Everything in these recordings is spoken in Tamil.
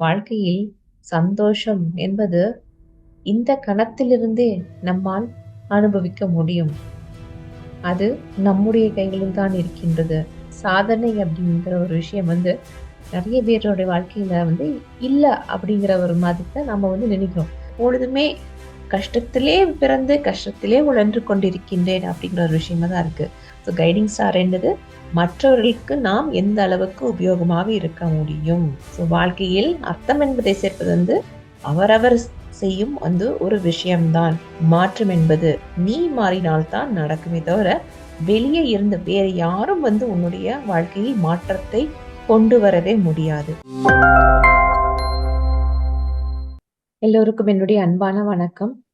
வாழ்க்கையில் சந்தோஷம் என்பது இந்த கணத்திலிருந்தே நம்மால் அனுபவிக்க முடியும். அது நம்முடைய கைகளில் தான் இருக்கின்றது. சாதனை அப்படிங்கிற ஒரு விஷயம் வந்து நிறைய பேருடைய வாழ்க்கையில வந்து இல்லை அப்படிங்கிற ஒரு மாதிரி நம்ம வந்து நினைக்கிறோம். பொழுதுமே கஷ்டத்திலே பிறந்து கஷ்டத்திலே உழன்று கொண்டிருக்கின்றேன் அப்படிங்கிற ஒரு விஷயமா தான் இருக்கு. ஸோ கைடிங் ஸ்டார் என்பது மற்றவர்களுக்கு நாம் எந்த அளவுக்கு உபயோகமாக இருக்க முடியும்? ஸோ வாழ்க்கையில் அர்த்தம் என்பதை சேர்ப்பது வந்து அவரவர் செய்யும் வந்து ஒரு விஷயம்தான். மாற்றம் என்பது நீ மாறினால்தான் நடக்குமே தவிர வெளியே இருந்து வேறு யாரும் வந்து உன்னுடைய வாழ்க்கையில் மாற்றத்தை கொண்டு வரவே முடியாது. எல்லோருக்கும் என்னுடைய அன்பான வணக்கம்.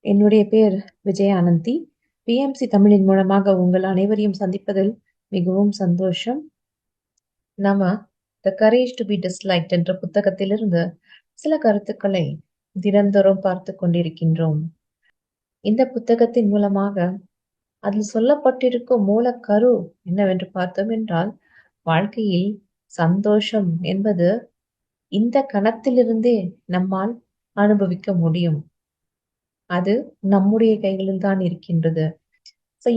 என்னுடைய பேர் விஜய ஆனந்தி பிஎம்சி தமிழின் மூலமாக உங்கள் அனைவரையும் சந்திப்பதில் மிகவும் சந்தோஷம். நாம the courage to be disliked என்ற புத்தகத்திலிருந்து சில கருத்துக்களை தினந்தோறும் பார்த்து கொண்டிருக்கின்றோம். இந்த புத்தகத்தின் மூலமாக அதில் சொல்லப்பட்டிருக்கும் மூல கரு என்னவென்று பார்த்தோம் என்றால் வாழ்க்கையில் சந்தோஷம் என்பது இந்த கணத்திலிருந்தே நம்மால் அனுபவிக்க முடியும். அது நம்முடைய கைகளில் தான் இருக்கின்றது.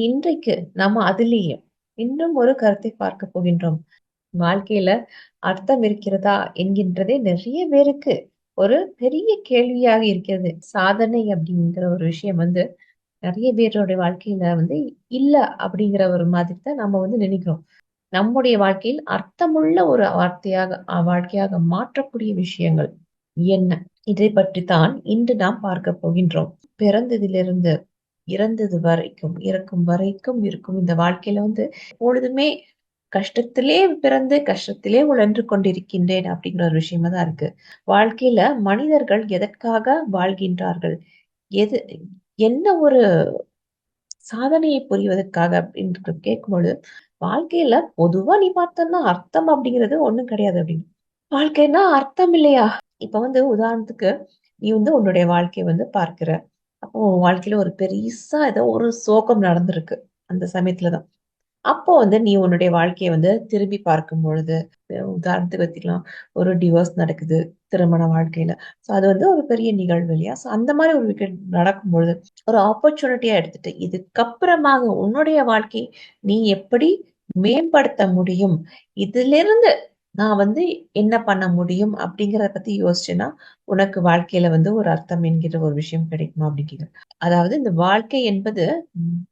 இன்றைக்கு நம்ம அதிலேயே இன்னும் ஒரு கருத்தை பார்க்க போகின்றோம். வாழ்க்கையில அர்த்தம் இருக்கிறதா என்கின்றதே நிறைய பேருக்கு ஒரு பெரிய கேள்வியாக இருக்கிறது. சாதனை அப்படிங்கிற ஒரு விஷயம் வந்து நிறைய பேரோட வாழ்க்கையில வந்து இல்ல அப்படிங்கிற ஒரு மாதிரி தான் நம்ம வந்து நினைக்கிறோம். நம்முடைய வாழ்க்கையில் அர்த்தமுள்ள ஒரு வார்த்தையாக வாழ்க்கையாக மாற்றக்கூடிய விஷயங்கள் என்ன? இதை பற்றி தான் இன்று நாம் பார்க்க போகின்றோம். பிறந்ததிலிருந்து இறந்தது வரைக்கும் இறக்கும் வரைக்கும் இருக்கும். இந்த வாழ்க்கையில வந்து எப்பொழுதுமே கஷ்டத்திலே பிறந்து கஷ்டத்திலே உழன்று கொண்டிருக்கின்றேன் அப்படிங்கிற ஒரு விஷயமா தான் இருக்கு. வாழ்க்கையில மனிதர்கள் எதற்காக வாழ்கின்றார்கள்? எது என்ன ஒரு சாதனையை புரிவதற்காக அப்படின்னு கேட்கும்போது வாழ்க்கையில பொதுவா நீ பார்த்தோம்னா அர்த்தம் அப்படிங்கிறது ஒண்ணும் கிடையாது அப்படின்னு. வாழ்க்கைன்னா அர்த்தம் இல்லையா? இப்ப வந்து உதாரணத்துக்கு நீ வந்து உன்னுடைய வாழ்க்கையை வந்து பார்க்கிற. அப்போ உன் வாழ்க்கையில ஒரு பெருசா ஏதோ ஒரு சோகம் நடந்திருக்கு அந்த சமயத்துலதான். அப்போ வந்து நீ உன்னுடைய வாழ்க்கையை வந்து திரும்பி பார்க்கும் பொழுது உதாரணத்துக்கு வச்சுக்கலாம் ஒரு டிவோர்ஸ் நடக்குது திருமண வாழ்க்கையில. சோ அது வந்து ஒரு பெரிய நிகழ்வு இல்லையா? சோ அந்த மாதிரி ஒரு விக்கெட் நடக்கும் பொழுது ஒரு ஆப்பர்ச்சுனிட்டியா எடுத்துட்டு இதுக்கப்புறமாக உன்னுடைய வாழ்க்கை நீ எப்படி மேம்படுத்த முடியும்? இதுல இருந்து நான் வந்து என்ன பண்ண முடியும் அப்படிங்கிறத பத்தி யோசிச்சேன்னா உனக்கு வாழ்க்கையில வந்து ஒரு அர்த்தம் என்கிற ஒரு விஷயம் கிடைக்குமா அப்படிங்கிற அதாவது இந்த வாழ்க்கை என்பது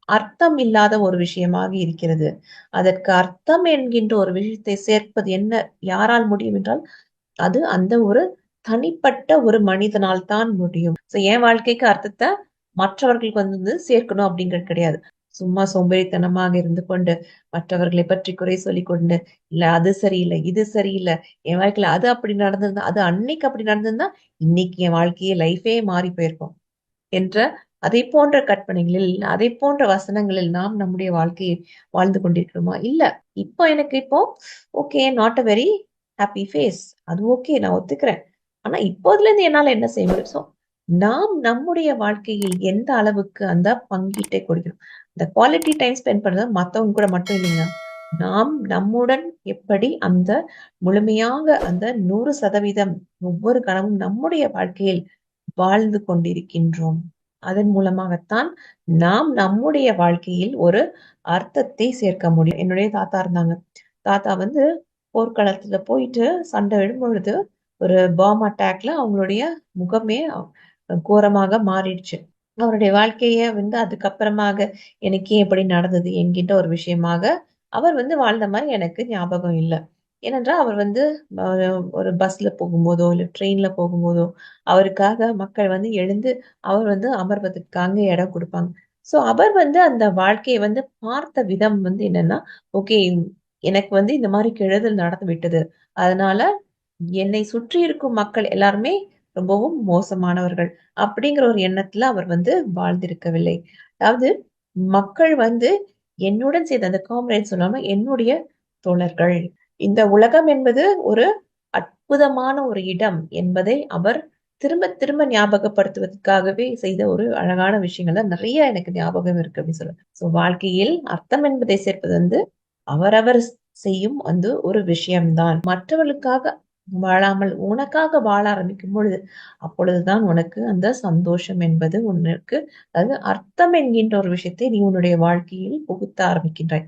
அர்த்தம் இல்லாத ஒரு விஷயமாக இருக்கிறது. அதற்கு அர்த்தம் என்கின்ற ஒரு விஷயத்தை சேர்ப்பது என்ன யாரால் முடியும் என்றால் அது அந்த ஒரு தனிப்பட்ட ஒரு மனிதனால் தான் முடியும். சோ என் வாழ்க்கைக்கு அர்த்தத்தை மற்றவர்களுக்கு வந்து சேர்க்கணும் அப்படிங்கிறது கிடையாது. சும்மா சோம்பேறித்தனமாக இருந்து கொண்டு மற்றவர்களை பற்றி குறை சொல்லி கொண்டு இல்ல அது சரியில்லை இது சரியில்லை என் வாழ்க்கையில அது அப்படி நடந்திருந்தா அது அன்னைக்கு அப்படி நடந்திருந்தா இன்னைக்கு என் வாழ்க்கையே லைஃபே மாறி போயிருக்கும். என்ற அதை போன்ற கற்பனைகளில் அதை போன்ற வசனங்களில் நாம் நம்முடைய வாழ்க்கையை வாழ்ந்து கொண்டிருக்கிறோமா? இல்ல. இப்போ எனக்கு இப்போ okay not a very happy face அது ஓகே நான் ஒத்துக்கிறேன். ஆனா இப்போதுல இருந்து என்னால என்ன செய்ய முடியும்? நாம் நம்முடைய வாழ்க்கையில் எந்த அளவுக்கு அந்த பங்கீட்டை கொடுக்கிறோம்? இந்த குவாலிட்டி டைம் ஸ்பெண்ட் பண்றது மற்றவங்க கூட மட்டும் இல்லைங்க. நாம் நம்முடன் எப்படி அந்த முழுமையாக அந்த நூறு சதவீதம் ஒவ்வொரு கணமும் நம்முடைய வாழ்க்கையில் வாழ்ந்து கொண்டிருக்கின்றோம். அதன் மூலமாகத்தான் நாம் நம்முடைய வாழ்க்கையில் ஒரு அர்த்தத்தை சேர்க்க முடியும். என்னுடைய தாத்தா இருந்தாங்க. தாத்தா வந்து போர்க்களத்துல போயிட்டு சண்டை விடும் பொழுது ஒரு பாம் அட்டாக்ல அவங்களுடைய முகமே கோரமாக மாறிடுச்சு. அவருடைய வாழ்க்கையை வந்து அதுக்கப்புறமாக எனக்கே எப்படி நடந்தது என்கின்ற ஒரு விஷயமாக அவர் வந்து வாழ்ந்த மாதிரி எனக்கு ஞாபகம் இல்லை. ஏனென்றால் அவர் வந்து ஒரு பஸ்ல போகும்போதோ இல்லை ட்ரெயின்ல போகும்போதோ அவருக்காக மக்கள் வந்து எழுந்து அவர் வந்து அமர்வதற்காக இடம் கொடுப்பாங்க. சோ அவர் வந்து அந்த வாழ்க்கையை வந்து பார்த்த விதம் வந்து என்னன்னா ஓகே எனக்கு வந்து இந்த மாதிரி கெழுதல் நடந்து விட்டது. அதனால என்னை சுற்றி இருக்கும் மக்கள் எல்லாருமே ரொம்பவும் மோசமானவர்கள் அப்படிங்கிற ஒரு எண்ணத்துல அவர் வந்து வாழ்ந்திருக்கவில்லை. அதாவது மக்கள் வந்து என்னுடன் சேர்ந்த அந்த காம்ரேட் சொல்லாம என்னுடைய தோழர்கள். இந்த உலகம் என்பது ஒரு அற்புதமான ஒரு இடம் என்பதை அவர் திரும்ப திரும்ப ஞாபகப்படுத்துவதற்காகவே செய்த ஒரு அழகான விஷயங்கள் நிறைய எனக்கு ஞாபகம் இருக்கு அப்படின்னு சொல்லுவேன். சோ வாழ்க்கையில் அர்த்தம் என்பதை சேர்ப்பது வந்து அவரவர் செய்யும் வந்து ஒரு விஷயம்தான். மற்றவர்களுக்காக வாழாமல் உனக்காக வாழ ஆரம்பிக்கும் பொழுது அப்பொழுதுதான் உனக்கு அந்த சந்தோஷம் என்பது உனக்கு அதாவது அர்த்தம் என்கின்ற ஒரு விஷயத்தை நீ உன்னுடைய வாழ்க்கையில் புகுத்த ஆரம்பிக்கின்றாய்.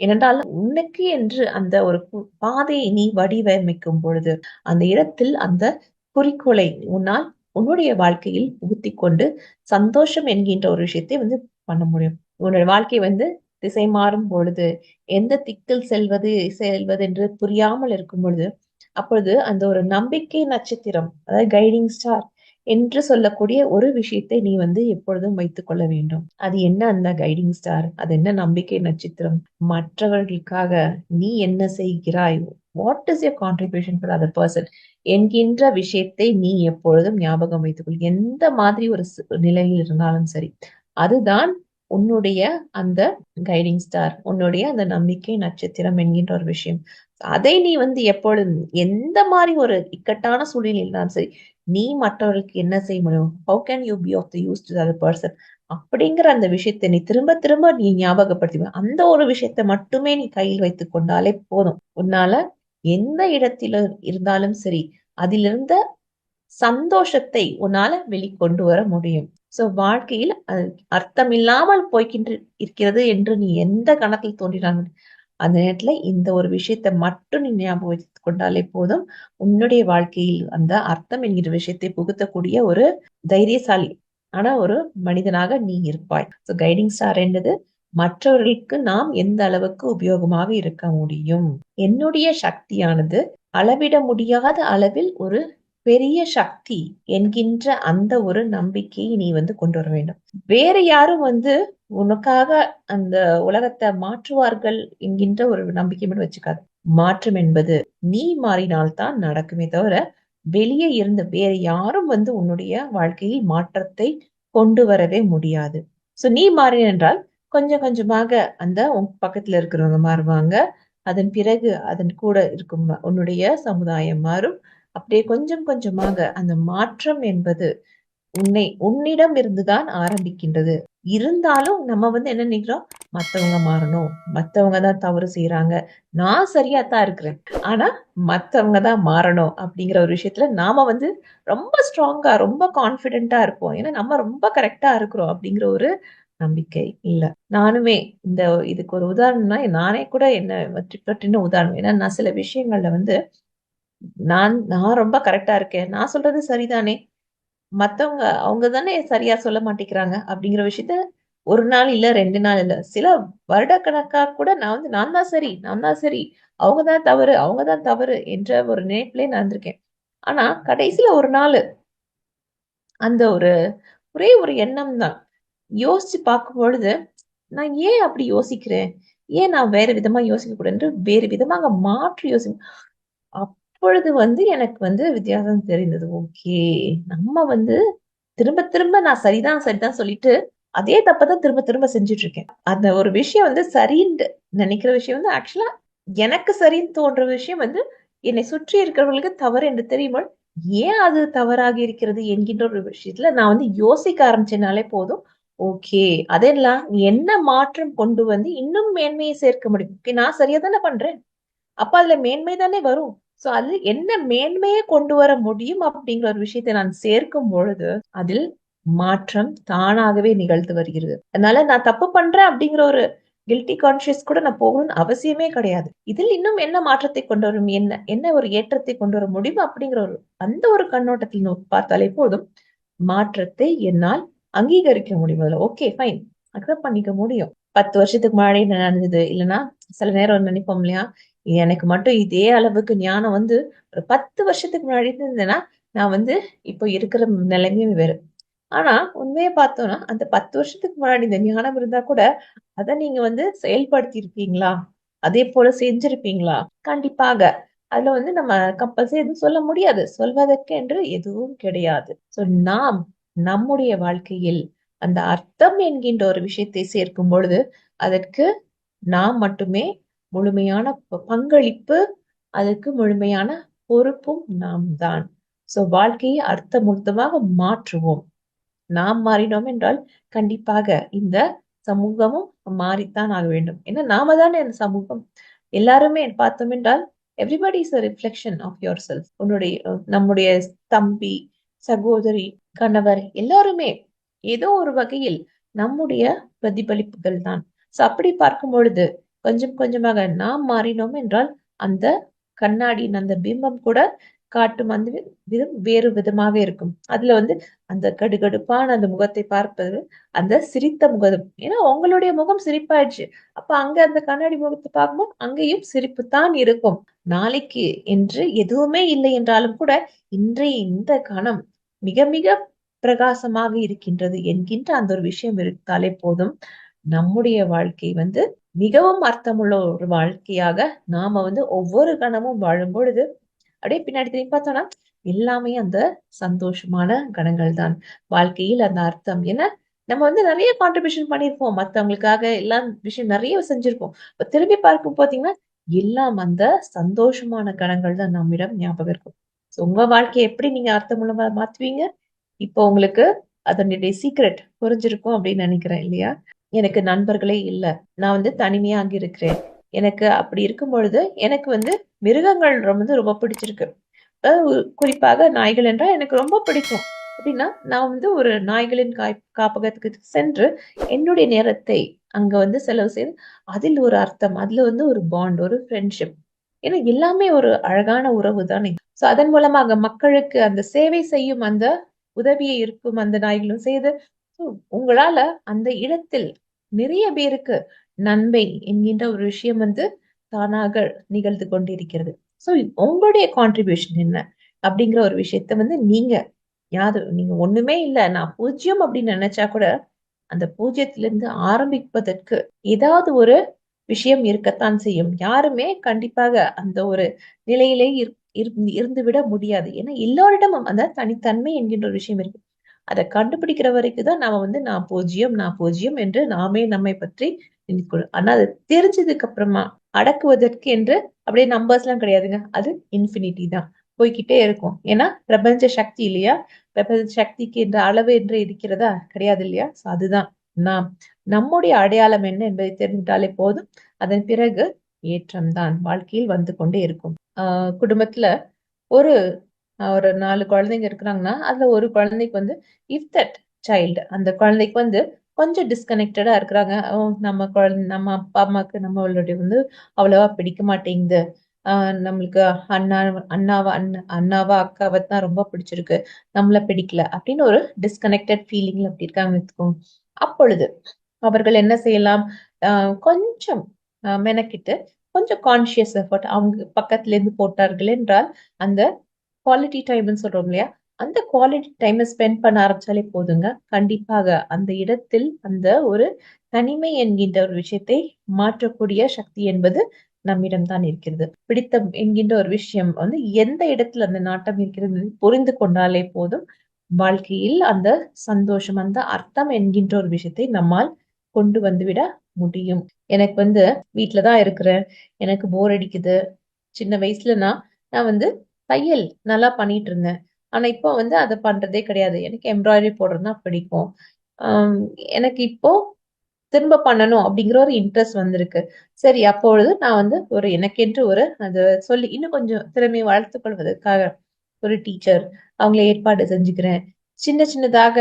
ஏனென்றால் உனக்கு என்று அந்த ஒரு பாதையை நீ வடிவமைக்கும் பொழுது அந்த இடத்தில் அந்த குறிக்கோளை உன்னால் உன்னுடைய வாழ்க்கையில் புகுத்தி கொண்டு சந்தோஷம் என்கின்ற ஒரு விஷயத்தை வந்து பண்ண முடியும். உன்னுடைய வாழ்க்கை வந்து திசை மாறும் பொழுது எந்த திக்கில் செல்வது செல்வது என்று புரியாமல் இருக்கும் பொழுது அப்பொழுது அந்த ஒரு நம்பிக்கை நட்சத்திரம் அதாவது கைடிங் ஸ்டார் என்று சொல்லக்கூடிய ஒரு விஷயத்தை நீ வந்து எப்பொழுதும் வைத்துக் கொள்ள வேண்டும். அது என்ன அந்த கைடிங் ஸ்டார் அது என்ன நம்பிக்கை நட்சத்திரம்? மற்றவர்களுக்காக நீ என்ன செய்கிறாய்? What is your contribution for other person என்கின்ற விஷயத்தை நீ எப்பொழுதும் ஞாபகம் வைத்துக்கொள் எந்த மாதிரி ஒரு நிலையில் இருந்தாலும் சரி அதுதான் உன்னுடைய அந்த கைடிங் ஸ்டார் உன்னுடைய அந்த நம்பிக்கை நட்சத்திரம் என்கின்ற ஒரு விஷயம். அதை நீ வந்து எப்பொழுதும் எந்த மாதிரி ஒரு இக்கட்டான சூழ்நிலை இருந்தாலும் சரி நீ மற்றவர்களுக்கு என்ன செய்ய முடியும்? How can you be of the use to other person அப்படிங்கிற அந்த விஷயத்தை நீ திரும்ப திரும்ப நீ ஞாபகப்படுத்தி அந்த ஒரு விஷயத்த மட்டுமே நீ கையில் வைத்துக் கொண்டாலே போதும். உன்னால எந்த இடத்தில இருந்தாலும் சரி அதிலிருந்த சந்தோஷத்தை உன்னால வெளிக்கொண்டு வர முடியும். சோ வாழ்க்கையில் அர்த்தம் இல்லாமல் போய்கின்ற இருக்கிறது என்று நீ எந்த கணக்கில் தோன்றினாலும் அந்த நேரத்துல இந்த ஒரு விஷயத்த மட்டும் நீ ஞாபகம் கொண்டாலே போதும். உன்னுடைய வாழ்க்கையில் அந்த அர்த்தம் என்கிற விஷயத்தை புகுத்தக்கூடிய ஒரு தைரியசாலி ஆனா ஒரு மனிதனாக நீ இருப்பாய். ஸோ கைடிங் ஸ்டார் என்றது மற்றவர்களுக்கு நாம் எந்த அளவுக்கு உபயோகமாக இருக்க முடியும்? என்னுடைய சக்தியானது அளவிட முடியாத அளவில் ஒரு பெரிய சக்தி என்கின்ற அந்த ஒரு நம்பிக்கையை நீ வந்து கொண்டு வர வேண்டும். வேற யாரும் வந்து உனக்காக அந்த உலகத்தை மாற்றுவார்கள் என்கின்ற ஒரு நம்பிக்கை மட்டும் வச்சுக்காது. மாற்றம் என்பது நீ மாறினால்தான் நடக்குமே தவிர வெளியே இருந்து வேற யாரும் வந்து உன்னுடைய வாழ்க்கையில் மாற்றத்தை கொண்டு வரவே முடியாது. சோ நீ மாறின என்றால் கொஞ்சம் கொஞ்சமாக அந்த உன் பக்கத்துல இருக்கிறவங்க மாறுவாங்க. அதன் பிறகு அதன் கூட இருக்கும் உன்னுடைய சமுதாயம் மாறும். அப்படியே கொஞ்சம் கொஞ்சமாக அந்த மாற்றம் என்பது உன்னை உன்னிடம் இருந்துதான் ஆரம்பிக்கின்றது. இருந்தாலும் நம்ம வந்து என்ன நினைக்கிறோம்? மத்தவங்க மாறணும். மத்தவங்க தான் தவறு செய்யறாங்க நான் சரியா தான் இருக்கிறேன். ஆனா மத்தவங்க தான் மாறணும் அப்படிங்கிற ஒரு விஷயத்துல நாம வந்து ரொம்ப ஸ்ட்ராங்கா ரொம்ப கான்பிடென்ட்டா இருப்போம். ஏன்னா நம்ம ரொம்ப கரெக்டா இருக்கிறோம் அப்படிங்கிற ஒரு நம்பிக்கை இல்ல. நானுமே இந்த இதுக்கு ஒரு உதாரணம்னா நானே கூட என்ன பற்றின உதாரணம். ஏன்னா நான் சில விஷயங்கள்ல வந்து நான் நான் ரொம்ப கரெக்டா இருக்கேன். நான் சொல்றது சரிதானே? மத்தவங்க அவங்க தானே சரியா சொல்ல மாட்டேங்கிறாங்க அப்படிங்கிற விஷயத்த ஒரு நாள் இல்ல ரெண்டு நாள் இல்ல சில வருடக்கணக்கா கூட நான் வந்து நான் தான் சரி நான் தான் சரி அவங்கதான் தவறு அவங்கதான் தவறு என்ற ஒரு நினைப்பிலே நான் இருந்திருக்கேன். ஆனா கடைசியில ஒரு நாள் அந்த ஒரு ஒரே ஒரு எண்ணம் தான். யோசிச்சு பார்க்கும் பொழுது நான் ஏன் அப்படி யோசிக்கிறேன்? ஏன் நான் வேற விதமா யோசிக்க கூடாது வேறு விதமாக மாற்றி யோசி அப்பொழுது வந்து எனக்கு வந்து வித்தியாசம் தெரிந்தது. ஓகே நம்ம வந்து திரும்ப திரும்ப நான் சரிதான் சரிதான் சொல்லிட்டு அதே தப்பதான் திரும்ப திரும்ப செஞ்சுட்டு இருக்கேன் அந்த ஒரு விஷயம் வந்து சரின்னு நினைக்கிற விஷயம் வந்து ஆக்சுவலா எனக்கு சரின்னு தோன்ற விஷயம் வந்து என்னை சுற்றி இருக்கிறவர்களுக்கு தவறு என்று தெரியும்போது ஏன் அது தவறாக இருக்கிறது என்கின்ற ஒரு விஷயத்துல நான் வந்து யோசிக்க ஆரம்பிச்சேனாலே போதும். ஓகே அதெல்லாம் என்ன மாற்றம் கொண்டு வந்து இன்னும் மேன்மையை சேர்க்க முடியும்? நான் சரியா தானே பண்றேன்? அப்ப அதுல மேன்மை தானே வரும்? சோ அது என்ன மேன்மையை கொண்டு வர முடியும் அப்படிங்கிற ஒரு விஷயத்தை நான் சேர்க்கும் பொழுது அதில் மாற்றம் தானாகவே நிகழ்த்து வருகிறது. அதனால நான் தப்பு பண்றேன் அப்படிங்கிற ஒரு கில்ட்டி கான்சியஸ் கூட நான் போகணும்னு அவசியமே கிடையாது. இதில் இன்னும் என்ன மாற்றத்தை கொண்டு வரும்? என்ன என்ன ஒரு ஏற்றத்தை கொண்டு வர முடியும் அப்படிங்கிற ஒரு அந்த ஒரு கண்ணோட்டத்தில் பார்த்தாலே போதும். மாற்றத்தை என்னால் அங்கீகரிக்க முடியும் ஓகே ஃபைன் அக்செப்ட் பண்ணிக்க முடியும். பத்து வருஷத்துக்கு முன்னாடி என்ன நடந்தது? இல்லைன்னா சில நேரம் நினைப்போம் இல்லையா? எனக்கு மட்டும் இதே அளவுக்கு ஞானம் வந்து ஒரு பத்து வருஷத்துக்கு முன்னாடி இருந்தேன்னா நான் வந்து இப்போ இருக்கிற நிலைமையும் வேறு. ஆனா உண்மையை பார்த்தோம்னா அந்த பத்து வருஷத்துக்கு முன்னாடி இந்த ஞானம் இருந்தா கூட அதை நீங்க வந்து செயல்படுத்தி இருப்பீங்களா அதே போல செஞ்சிருப்பீங்களா? கண்டிப்பாக. அதுல வந்து நம்ம கம்பல்சரி எதுவும் சொல்ல முடியாது. சொல்வதற்கு என்று எதுவும் கிடையாது. சோ நாம் நம்முடைய வாழ்க்கையில் அந்த அர்த்தம் என்கின்ற ஒரு விஷயத்தை சேர்க்கும் பொழுது அதற்கு நாம் மட்டுமே முழுமையான பங்களிப்பு அதுக்கு முழுமையான பொறுப்பும் நாம் தான் சோ வாழ்க்கையை அர்த்தமுர்த்தமாக மாற்றுவோம். நாம் மாறினோம் என்றால் கண்டிப்பாக இந்த சமூகமும் மாறித்தான் ஆக வேண்டும். ஏன்னா நாம தானே அந்த சமூகம். எல்லாருமே பார்த்தோம் என்றால் everybody is a reflection of yourself உன்னுடைய நம்முடைய தம்பி சகோதரி கணவர் எல்லாருமே ஏதோ ஒரு வகையில் நம்முடைய பிரதிபலிப்புகள் தான் சோ அப்படி பார்க்கும் பொழுது கொஞ்சம் கொஞ்சமாக நாம் மாறினோம் என்றால் அந்த கண்ணாடியின் அந்த பிம்பம் கூட காட்டும் அந்த விதம் வேறு விதமாக இருக்கும். அதுல வந்து அந்த கடுகடுப்பான அந்த முகத்தை பார்ப்பது அந்த சிரித்த முகம். ஏன்னா உங்களுடைய முகம் சிரிப்பாயிடுச்சு. அப்ப அங்க அந்த கண்ணாடி முகத்தை பார்க்கும்போது அங்கேயும் சிரிப்பு தான் இருக்கும். நாளைக்கு என்று எதுவுமே இல்லை என்றாலும் கூட இன்றைய இந்த கணம் மிக மிக பிரகாசமாக இருக்கின்றது என்கின்ற அந்த ஒரு விஷயம் இருந்தாலே போதும். நம்முடைய வாழ்க்கை வந்து மிகவும் அர்த்தமுள்ள ஒரு வாழ்க்கையாக நாம வந்து ஒவ்வொரு கணமும் வாழும் பொழுது அப்படியே பின்னாடி திரும்பி பார்த்தோம்னா எல்லாமே அந்த சந்தோஷமான கணங்கள் தான் வாழ்க்கையில் அந்த அர்த்தம். ஏன்னா நம்ம வந்து நிறைய கான்ட்ரிபியூஷன் பண்ணியிருப்போம். மத்தவங்களுக்காக எல்லாம் விஷயம் நிறைய செஞ்சிருப்போம். இப்போ திரும்பி பார்க்கும் பார்த்தீங்கன்னா எல்லாம் அந்த சந்தோஷமான கணங்கள் தான் நம்மிடம் ஞாபகம் இருக்கும். ஸோ உங்க வாழ்க்கையை எப்படி நீங்க அர்த்தமுள்ளமா மாத்துவீங்க? இப்போ உங்களுக்கு அதனுடைய சீக்ரெட் புரிஞ்சிருக்கும் அப்படின்னு நினைக்கிறேன் இல்லையா? எனக்கு நண்பர்களே இல்லை. நான் வந்து தனிமையா அங்க இருக்கிறேன். எனக்கு அப்படி இருக்கும் பொழுது எனக்கு வந்து மிருகங்கள் ரொம்ப ரொம்ப பிடிச்சிருக்கு. குறிப்பாக நாய்கள் என்றால் எனக்கு ரொம்ப பிடிக்கும். அப்படின்னா நான் வந்து ஒரு நாய்களின் காய் காப்பகத்துக்கு சென்று என்னுடைய நேரத்தை அங்க வந்து செலவு செய்து அதில் ஒரு அர்த்தம் அதுல வந்து ஒரு பாண்ட் ஒரு ஃப்ரெண்ட்ஷிப் ஏன்னா எல்லாமே ஒரு அழகான உறவு தானே. ஸோ அதன் மூலமாக மக்களுக்கு அந்த சேவை செய்யும் அந்த உதவியை இருக்கும் அந்த நாய்களும் செய்து உங்களால அந்த இடத்தில் நிறைய பேருக்கு நன்மை என்கின்ற ஒரு விஷயம் வந்து தானாக நிகழ்ந்து கொண்டிருக்கிறது. சோ உங்களுடைய கான்ட்ரிபியூஷன் என்ன? அப்படிங்கிற ஒரு விஷயத்த வந்து நீங்க யாரு நீங்க ஒண்ணுமே இல்ல நான் பூஜ்ஜியம் அப்படின்னு நினைச்சா கூட அந்த பூஜ்ஜியத்திலிருந்து ஆரம்பிப்பதற்கு ஏதாவது ஒரு விஷயம் இருக்கத்தான் செய்யும். யாருமே கண்டிப்பாக அந்த ஒரு நிலையிலே இரு- இருந்து இருந்து விட முடியாது. ஏன்னா எல்லோரிடமும் அந்த தனித்தன்மை என்கின்ற ஒரு விஷயம் இருக்கு. அதை கண்டுபிடிக்கிற வரைக்கும் தான் நாம வந்து நான் பூஜ்ஜியம் நான் பூஜ்ஜியம் என்று நாமே நம்மை பற்றி ஆனா அது தெரிஞ்சதுக்கு அப்புறமா அடக்குவதற்கு என்று அப்படியே நம்பர்ஸ் எல்லாம் கிடையாதுங்க. அது இன்ஃபினிட்டி தான். போய்கிட்டே இருக்கும். ஏன்னா பிரபஞ்ச சக்தி இல்லையா? பிரபஞ்ச சக்திக்கு என்ற அளவு என்று இருக்கிறதா? கிடையாது இல்லையா? அதுதான். நாம் நம்முடைய அடையாளம் என்ன என்பதை தெரிஞ்சிட்டாலே போதும். அதன் பிறகு ஏற்றம்தான். வாழ்க்கையில் வந்து கொண்டே இருக்கும். ஆஹ் குடும்பத்துல ஒரு ஒரு நாலு குழந்தைங்க இருக்கிறாங்கன்னா அதுல ஒரு குழந்தைக்கு வந்து இஃப் தட் சைல்டு அந்த குழந்தைக்கு வந்து கொஞ்சம் டிஸ்கனெக்டடா இருக்கிறாங்க. நம்ம குழந்தை நம்ம அப்பா அம்மாக்கு நம்மளுடைய வந்து அவ்வளவா பிடிக்க மாட்டேங்குது. ஆஹ் நம்மளுக்கு அண்ணா அண்ணாவா அண்ணா அண்ணாவா அக்காவை தான் ரொம்ப பிடிச்சிருக்கு. நம்மள பிடிக்கல அப்படின்னு ஒரு டிஸ்கனெக்டட் ஃபீலிங்ல அப்படி இருக்காங்க வச்சுக்கோங்க அப்பொழுது அவர்கள் என்ன செய்யலாம்? கொஞ்சம் மெனக்கிட்டு கொஞ்சம் கான்சியஸ் எஃபர்ட் அவங்க பக்கத்துல இருந்து போட்டார்கள் என்றால் அந்த குவாலிட்டி டைம்னு சொல்றோம் இல்லையா? அந்த குவாலிட்டி டைமை ஸ்பெண்ட் பண்ண ஆரம்பிச்சாலே போதுங்க. கண்டிப்பாக அந்த இடத்தில் அந்த ஒரு தனிமை என்கின்ற ஒரு விஷயத்தை மாற்றக்கூடிய சக்தி என்பது நம்மிடம் தான் இருக்கிறது. பிடித்தம் என்கின்ற ஒரு விஷயம் வந்து எந்த இடத்துல அந்த நாட்டம் இருக்கிறது புரிந்து கொண்டாலே போதும். வாழ்க்கையில் அந்த சந்தோஷம் அந்த அர்த்தம் என்கின்ற ஒரு விஷயத்தை நம்மால் கொண்டு வந்துவிட முடியும். எனக்கு வந்து வீட்டுலதான் இருக்கிறேன். எனக்கு போர் அடிக்குது. சின்ன வயசுல நான் நான் வந்து தையல் நல்லா பண்ணிட்டு இருந்தேன் ஆனா இப்போ வந்து அதை பண்றதே கிடையாது. எனக்கு எம்ப்ராய்டரி போடுறதுனா பிடிக்கும். ஆஹ் எனக்கு இப்போ திரும்ப பண்ணணும் அப்படிங்கிற ஒரு இன்ட்ரெஸ்ட் வந்திருக்கு. சரி அப்பொழுது நான் வந்து ஒரு எனக்கென்று ஒரு அது சொல்லி இன்னும் கொஞ்சம் திறமையை வளர்த்துக் கொள்வதற்காக ஒரு டீச்சர் அவங்கள ஏற்பாடு செஞ்சுக்கிறேன். சின்ன சின்னதாக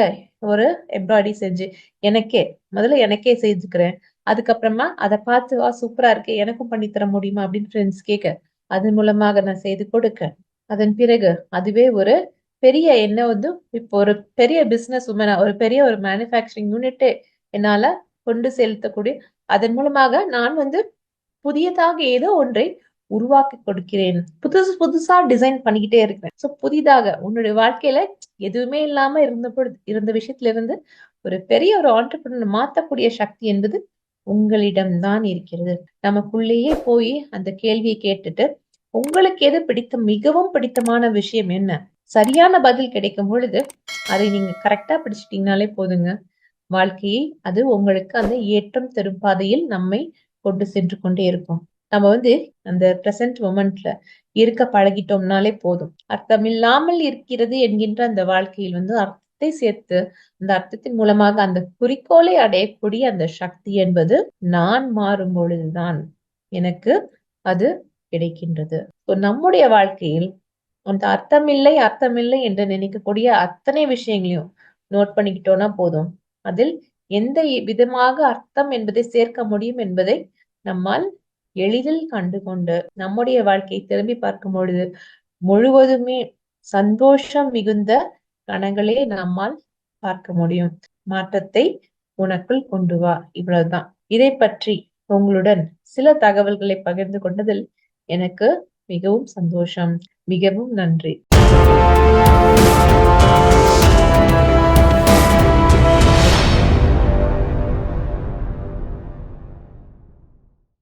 ஒரு எம்ப்ராய்டரி செஞ்சு எனக்கே முதல்ல எனக்கே செஞ்சுக்கிறேன் அதுக்கப்புறமா அதை பார்த்து வா சூப்பரா இருக்கு எனக்கும் பண்ணி தர முடியுமா? அப்படின்னு ஃப்ரெண்ட்ஸ் கேட்க அதன் மூலமாக நான் செய்து கொடுக்க அதன் பிறகு அதுவே ஒரு பெரிய என்ன வந்து இப்போ ஒரு பெரிய பிஸ்னஸ் உமனா ஒரு பெரிய ஒரு மேனுஃபேக்சரிங் யூனிட்டே என்னால கொண்டு செலுத்தக்கூடிய அதன் மூலமாக நான் வந்து புதியதாக ஏதோ ஒன்றை உருவாக்கி கொடுக்கிறேன். புதுசு புதுசா டிசைன் பண்ணிக்கிட்டே இருக்கிறேன். ஸோ புதிதாக உன்னுடைய வாழ்க்கையில எதுவுமே இல்லாம இருந்த பொழுது இருந்த விஷயத்துல இருந்து ஒரு பெரிய ஒரு ஆண்டர்பிரினர் மாத்தக்கூடிய சக்தி என்பது உங்களிடம்தான் இருக்கிறது. நமக்குள்ளேயே போய் அந்த கேள்வியை கேட்டுட்டு உங்களுக்கு எது பிடித்த மிகவும் பிடித்தமான விஷயம் என்ன? சரியான பதில் கிடைக்கும் பொழுது அதை நீங்க கரெக்டா பிடிச்சிட்டீங்கனாலே போதுங்க. வாழ்க்கையை அது உங்களுக்கு அந்த ஏற்றம் தரும் பாதையில் நம்மை கொண்டு சென்று கொண்டே இருக்கும். நம்ம வந்து அந்த பிரசன்ட் மூமெண்ட்ல இருக்க பழகிட்டோம்னாலே போதும். அர்த்தம் இல்லாமல் இருக்கிறது என்கின்ற அந்த வாழ்க்கையில் வந்து அர்த்தத்தை சேர்த்து அந்த அர்த்தத்தின் மூலமாக அந்த குறிக்கோளை அடையக்கூடிய அந்த சக்தி என்பது நான் மாறும் பொழுதுதான். எனக்கு அது கிடைக்கின்றது. நம்முடைய வாழ்க்கையில் அந்த அர்த்தமில்லை அர்த்தமில்லை என்று நினைக்கக்கூடிய அத்தனை விஷயங்களையும் நோட் பண்ணிக்கிட்டோம்னா போதும். அதில் எந்த விதமாக அர்த்தம் என்பதை சேர்க்க முடியும் என்பதை நம்மால் எளிதில் கண்டு கொண்டு நம்முடைய வாழ்க்கையை திரும்பி பார்க்கும் பொழுது முழுவதுமே சந்தோஷம் மிகுந்த கணங்களே நம்மால் பார்க்க முடியும். மாற்றத்தை உனக்குள் கொண்டு வா. இவ்வளவுதான். இதை பற்றி உங்களுடன் சில தகவல்களை பகிர்ந்து கொண்டதில் எனக்கு மிகவும் சந்தோஷம். மிகவும் நன்றி.